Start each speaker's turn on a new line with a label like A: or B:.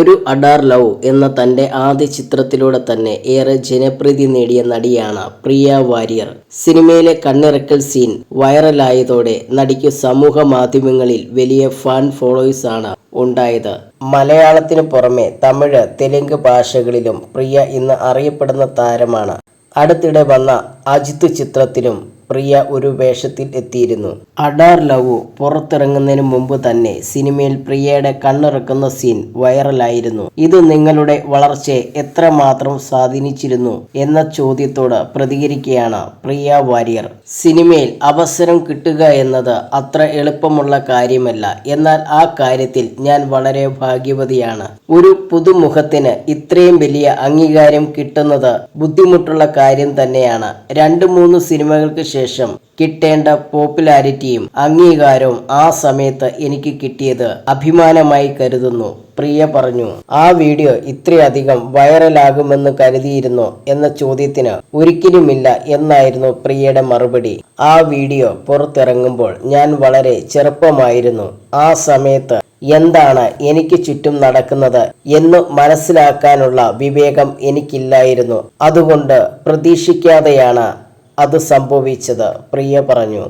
A: ഒരു അഡാർ ലവ് എന്ന തന്റെ ആദ്യ ചിത്രത്തിലൂടെ തന്നെ ഏറെ ജനപ്രീതി നേടിയ നടിയാണ് പ്രിയ വാര്യർ. സിനിമയിലെ കണ്ണിറക്കൽ സീൻ വൈറലായതോടെ നടിക്ക് സമൂഹ മാധ്യമങ്ങളിൽ വലിയ ഫാൻ ഫോളോവേഴ്സ് ആണ് ഉണ്ടായത്. മലയാളത്തിനു പുറമെ തമിഴ് തെലുങ്ക് ഭാഷകളിലും പ്രിയ ഇന്ന് അറിയപ്പെടുന്ന താരമാണ്. അടുത്തിടെ വന്ന അജിത്ത് ചിത്രത്തിലും പ്രിയ ഒരു വേഷത്തിൽ എത്തിയിരുന്നു. അഡാർ ലവ് പുറത്തിറങ്ങുന്നതിന് മുമ്പ് തന്നെ സിനിമയിൽ പ്രിയയുടെ കണ്ണിറക്കുന്ന സീൻ വൈറലായിരുന്നു. ഇത് നിങ്ങളുടെ വളർച്ചയെ എത്രമാത്രം സ്വാധീനിച്ചിരുന്നു എന്ന ചോദ്യത്തോട് പ്രതികരിക്കുകയാണ് പ്രിയ വാര്യർ. സിനിമയിൽ അവസരം കിട്ടുക എന്നത് അത്ര എളുപ്പമുള്ള കാര്യമല്ല. എന്നാൽ ആ കാര്യത്തിൽ ഞാൻ വളരെ ഭാഗ്യവതിയാണ്. ഒരു പുതുമുഖത്തിന് ഇത്രയും വലിയ അംഗീകാരം കിട്ടുന്നത് ബുദ്ധിമുട്ടുള്ള കാര്യം തന്നെയാണ്. രണ്ട് മൂന്ന് സിനിമകൾക്ക് ശേഷം കിട്ടേണ്ട പോപ്പുലാരിറ്റിയും അംഗീകാരവും ആ സമയത്ത് എനിക്ക് കിട്ടിയത് അഭിമാനമായി കരുതുന്നു. പ്രിയ പറഞ്ഞു ആ വീഡിയോ ഇത്രയധികം വൈറലാകുമെന്ന് കരുതിയിരുന്നോ? എന്ന ചോദ്യത്തിന് ഒരിക്കലുമില്ല എന്നായിരുന്നു പ്രിയയുടെ മറുപടി. ആ വീഡിയോ പുറത്തിറങ്ങുമ്പോൾ ഞാൻ വളരെ ചെറുപ്പമായിരുന്നു. ആ സമയത്ത് എന്താണ് എനിക്ക് ചുറ്റും നടക്കുന്നത് എന്ന് മനസ്സിലാക്കാനുള്ള വിവേകം എനിക്കില്ലായിരുന്നു. അതുകൊണ്ട് പ്രതീക്ഷിക്കാതെയാണ് അത് സംഭവിച്ചത്. പ്രിയ പറഞ്ഞു.